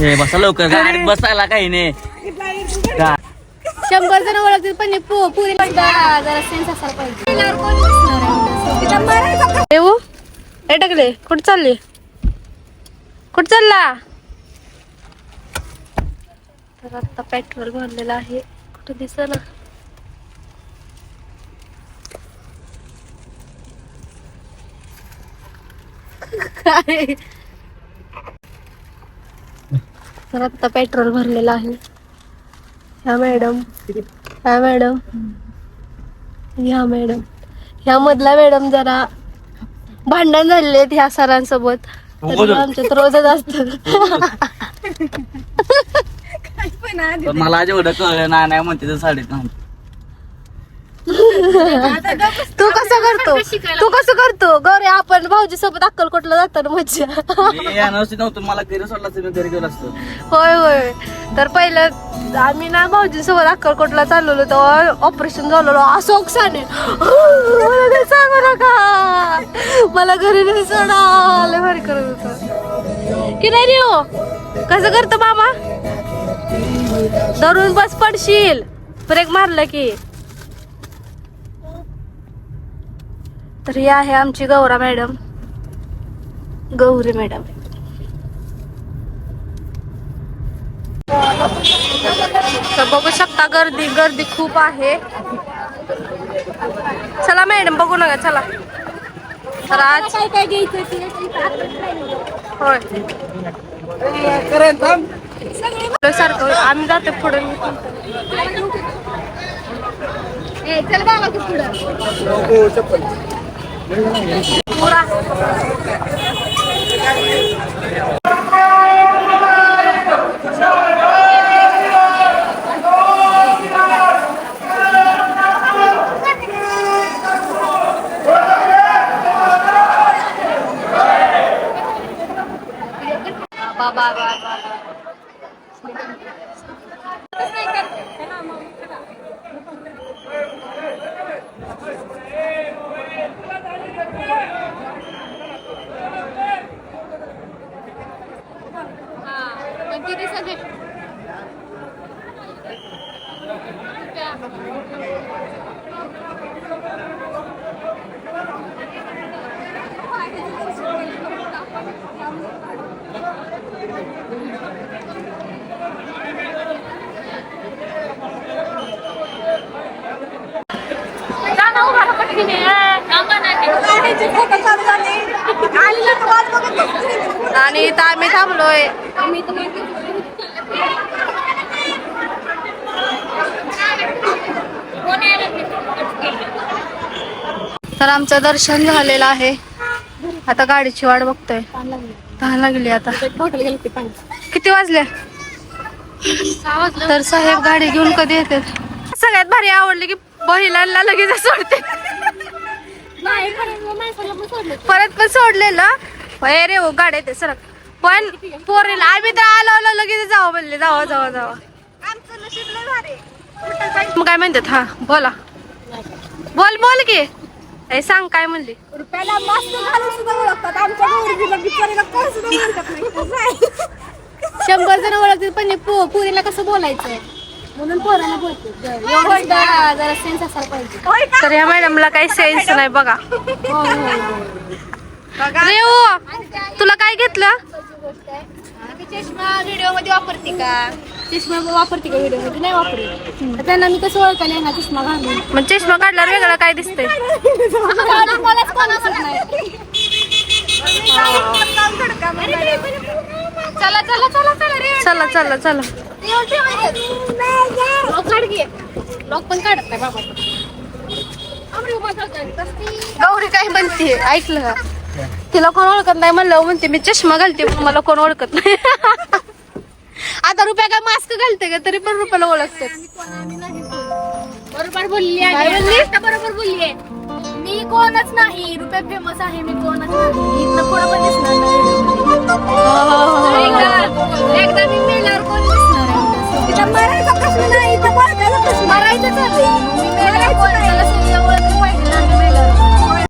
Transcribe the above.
हे बसा लवकर. गाडीत बसायला काही नाही. गा- शंभर जण ओळखतील पण पु पुरी जरा सेन्स असायला पाहिजे. गेल्यावर कोण दिसणार आहे? येऊ हे टाकले कुठं चालली? कुठं चालला? तर आता पेट्रोल भरलेलं आहे कुठं दिसना काय? तर आता पेट्रोल भरलेलं आहे. ह्या मॅडम ह्या मॅडम ह्या मॅडम. ह्या मधल्या मॅडम जरा भांडण झालेले आहेत ह्या सरांसोबत. तर आमच्यात रोजच असत पण मला जेवढं कळलं ना नाही म्हणते तर साडीत तू कसं करतो? तू कसं करतो? आपण भाऊजी सोबत अक्कलकोटला जाताना मज्जा. नव्हतं मला घरी सोडला घरी गेलो असतो. होय होय. तर पहिलं आम्ही ना भाऊजी सोबत अक्कलकोटला चाललेलो तेव्हा ऑपरेशन झालेलो. असं ओक्साने मला काही सांगू नका. मला घरी नाही सोडा लय भारी करत होत. की नाही रे हो? कसं करतो मामा? धरून बस पडशील. ब्रेक मारलं की. तर ही आहे आमची गौरा मॅडम. गौरी मॅडम. तर बघू शकता गर्दी गर्दी खूप आहे. चला मॅडम बघू नका चला. तर आज काय काय घ्यायचं होय सारखं आम्ही जातो पुढे. चल बाबा तू पुढं. पुरा বাবা বাবা Kita mau berapa Jangan begini ya. Jangan nanti. Ini kita आणि इथं आम्ही थांबलोय. तर आमचं दर्शन झालेलं आहे. आता गाडीची वाट बघतोय. तहान लागली आता. किती वाजल्या तर साहेब गाडी घेऊन कधी येते सगळ्यात भारी आवडली की बहिला लगेच सोडते परत पण सोडलेलं. होय रे हो गाडी येते सरक. पण पोरीला आम्ही तर आलो आलो लगेच जावं म्हणले जावा जावा जावा. मग काय म्हणतात? हा बोला. बोल बोल की. ए सांग काय म्हणली? रुपयाला मस्त घालून सुद्धा ओळखतात. आमच्या मुलगीला बिचारीला कोण सुद्धा ओळखत नाही. शंभर जण ओळखतील पण पुरीला कसं बोलायचं? म्हणून बोलतो. जरा जरा सेन्स असायला पाहिजे. तर ह्या मॅडमला काही सेन्स नाही बघा. हो, रेऊ तुला काय घेतलं? चष्मा व्हिडिओमध्ये वापरते का? चष्मा वापरते का व्हिडिओमध्ये नाही वापरत. त्यांना मी कसं ओळखायला येणार? चष्मा घालून. मग चष्मा काढल्यावर वेगळं काय दिसतंय? मलाच कोण असत नाही चला चला चला चला रे चला चला चला. लॉक पण काढत नाही बाबा. गौरी काय म्हणते? ऐकलं. तिला कोण ओळखत नाही म्हणलं म्हणते मी चष्मा घालते पण मला कोण ओळखत नाही. आता रुपया काय मास्क घालते का? तरी पण रुपयाला ओळखतात बरोबर बोलली बरोबर बोलली आहे. मी कोणच नाही. रुपये फेमस आहे मी कोणच नाही. इथनं पुढं पण दिसणार नाही.